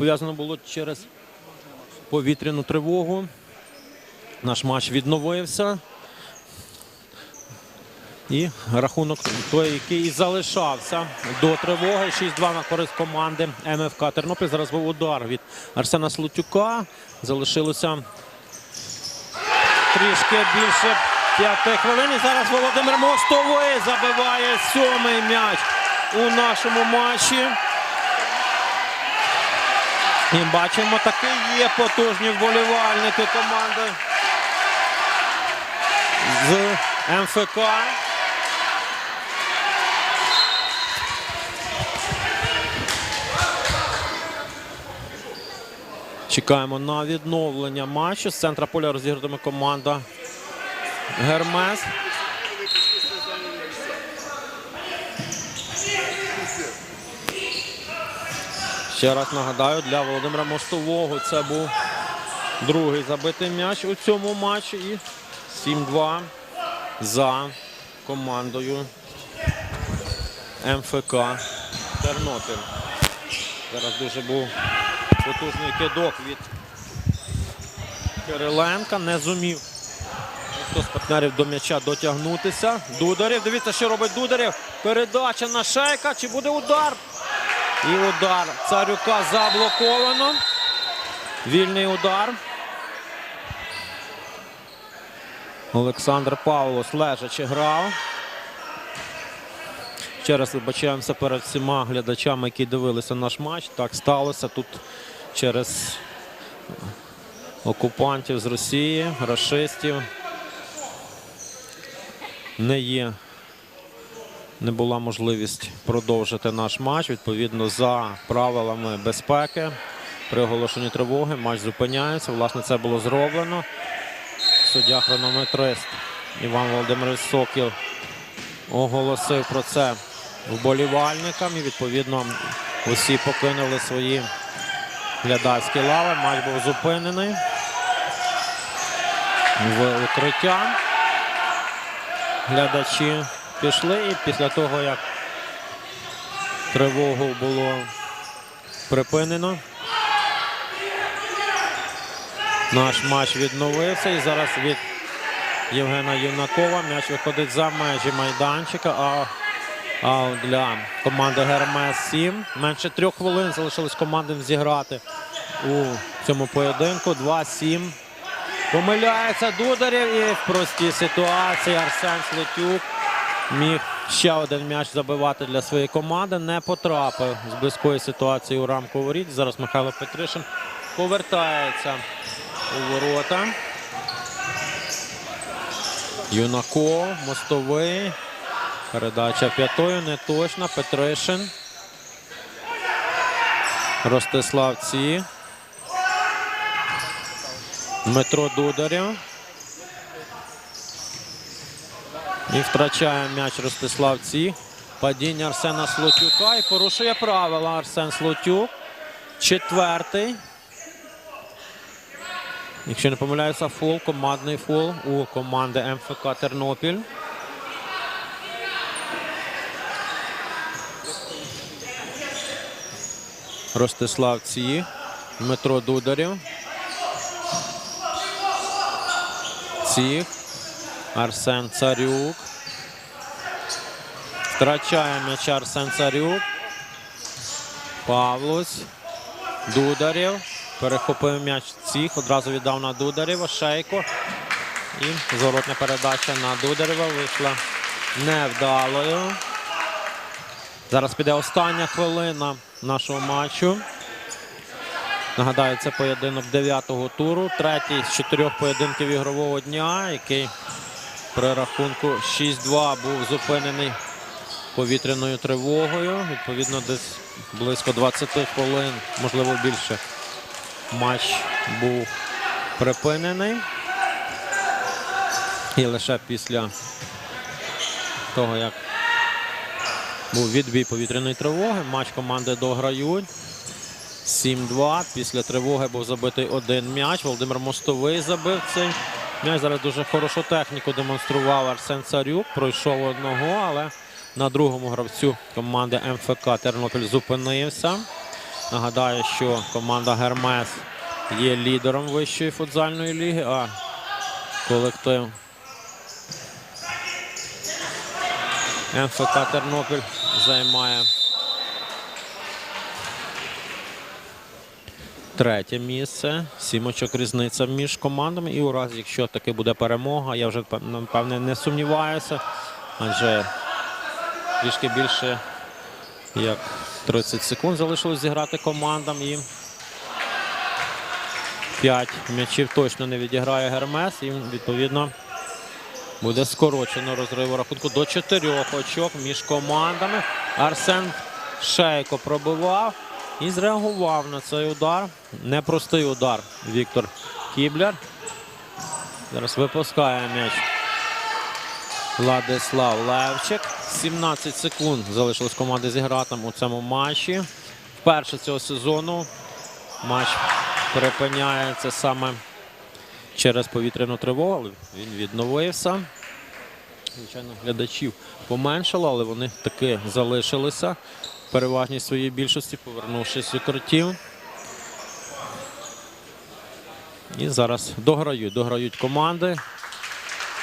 пов'язано було через повітряну тривогу. Наш матч відновився. І рахунок той, який і залишався до тривоги. 6-2 на користь команди МФК Тернопіль. Зараз був удар від Арсена Слутюка. Залишилося трішки більше п'яти хвилин. І зараз Володимир Мостовий забиває сьомий м'яч у нашому матчі. І бачимо, таки є потужні вболівальники команди з МФК. Чекаємо на відновлення матчу. З центра поля розігратиме команда Гермес. Ще раз нагадаю, для Володимира Мостового це був другий забитий м'яч у цьому матчі. І 7-2 за командою МФК Тернопіль. Зараз дуже був потужний кидок від Кириленка. Не зумів хто з партнерів до м'яча дотягнутися. Дударів. Дивіться, що робить Дударів. Передача на шейка. Чи буде удар? І удар Царюка заблоковано. Вільний удар. Олександр Павлос лежачи грав. Ще раз вибачаємося перед всіма глядачами, які дивилися наш матч. Так сталося тут через окупантів з Росії, расистів. Не є, не була можливість продовжити наш матч. Відповідно, за правилами безпеки при оголошенні тривоги матч зупиняється. Власне, це було зроблено. Суддя хронометрист Іван Володимирович Сокіл оголосив про це вболівальникам. І відповідно усі покинули свої глядацькі лави. Матч був зупинений в укриття. Глядачі пішли і після того, як тривогу було припинено, наш матч відновився і зараз від Євгена Юнакова м'яч виходить за межі майданчика. А а для команди Гермес 7. Менше трьох хвилин залишилось командам зіграти у цьому поєдинку. 2-7. Помиляється Дударєв і в простій ситуації Арсен Слотюк міг ще один м'яч забивати для своєї команди. Не потрапив з близької ситуації у рамку воріт. Зараз Михайло Петришин повертається у ворота. Юнаков, мостовий. Передача п'ятою, не точна. Петришин. Ростислав Ці. Дмитро Дударєв. І втрачає м'яч Ростислав Ці. Падіння Арсена Слотюка. І порушує правила Арсен Слотюк. Четвертий. Якщо не помиляюся, фол, командний фол у команди МФК Тернопіль. Ростислав Ці, Дмитро Дударєв. Ціх, Арсен Царюк. Втрачає м'яч Арсен Царюк. Павлус. Дударєв. Перехопив м'яч Ціх. Одразу віддав на Дударєва. Шейко. І зворотня передача на Дударєва вийшла невдалою. Зараз піде остання хвилина нашого матчу. Нагадаю, це поєдинок 9-го туру. Третій з чотирьох поєдинків ігрового дня, який при рахунку 6-2 був зупинений повітряною тривогою. Відповідно, десь близько 20 хвилин, можливо більше. Матч був припинений. І лише після того, як був відбій повітряної тривоги, матч команди дограють. 7-2. Після тривоги був забитий один м'яч. Володимир Мостовий забив цей м'яч. Зараз дуже хорошу техніку демонстрував Арсен Царюк. Пройшов одного, але на другому гравцю команди МФК Тернопіль зупинився. Нагадаю, що команда Гермес є лідером вищої футзальної ліги, а колектив МФК Тернопіль займає третє місце. Сім очок різниця між командами. І у разі, якщо таки буде перемога, я вже напевне не сумніваюся, адже трішки більше як 30 секунд залишилось зіграти командам і 5 м'ячів точно не відіграє Гермес. І відповідно буде скорочено розриву рахунку до 4 очок між командами. Арсен Шейко пробивав і зреагував на цей удар. Непростий удар Віктор Кібляр. Зараз випускає м'яч Владислав Левчик. 17 секунд залишилось команди зіграти у цьому матчі. Вперше цього сезону матч припиняється саме через повітряну тривогу. Він відновився. Звичайно, глядачів поменшало, але вони таки залишилися переважній своїй більшості, повернувшись з укриттів. І зараз дограють, дограють команди.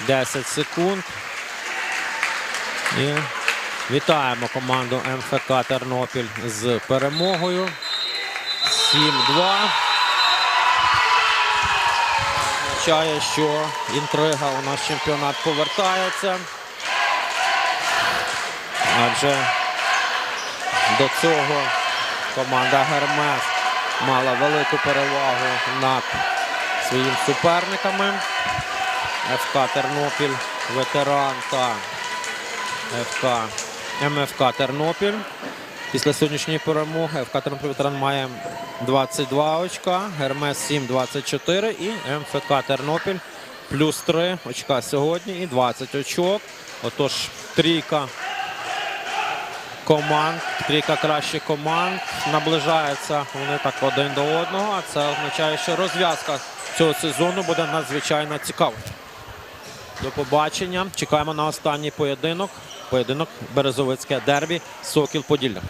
10 секунд. І вітаємо команду МФК Тернопіль з перемогою. 7-2. Означає, що інтрига у нас чемпіонат повертається. Адже до цього команда Гермес мала велику перевагу над своїм суперниками. ФК Тернопіль, ветеран та ФК МФК Тернопіль. Після сьогоднішньої перемоги ФК Тернопіль ветеран має 22 очка, Гермес 7 24 і МФК Тернопіль плюс 3 очка сьогодні і 20 очок. Отож, трійка команд, трійка кращих команд наближаються вони так один до одного. А це означає, що розв'язка цього сезону буде надзвичайно цікавою. До побачення. Чекаємо на останній поєдинок. Поєдинок Березовицьке дербі Сокіл Поділля.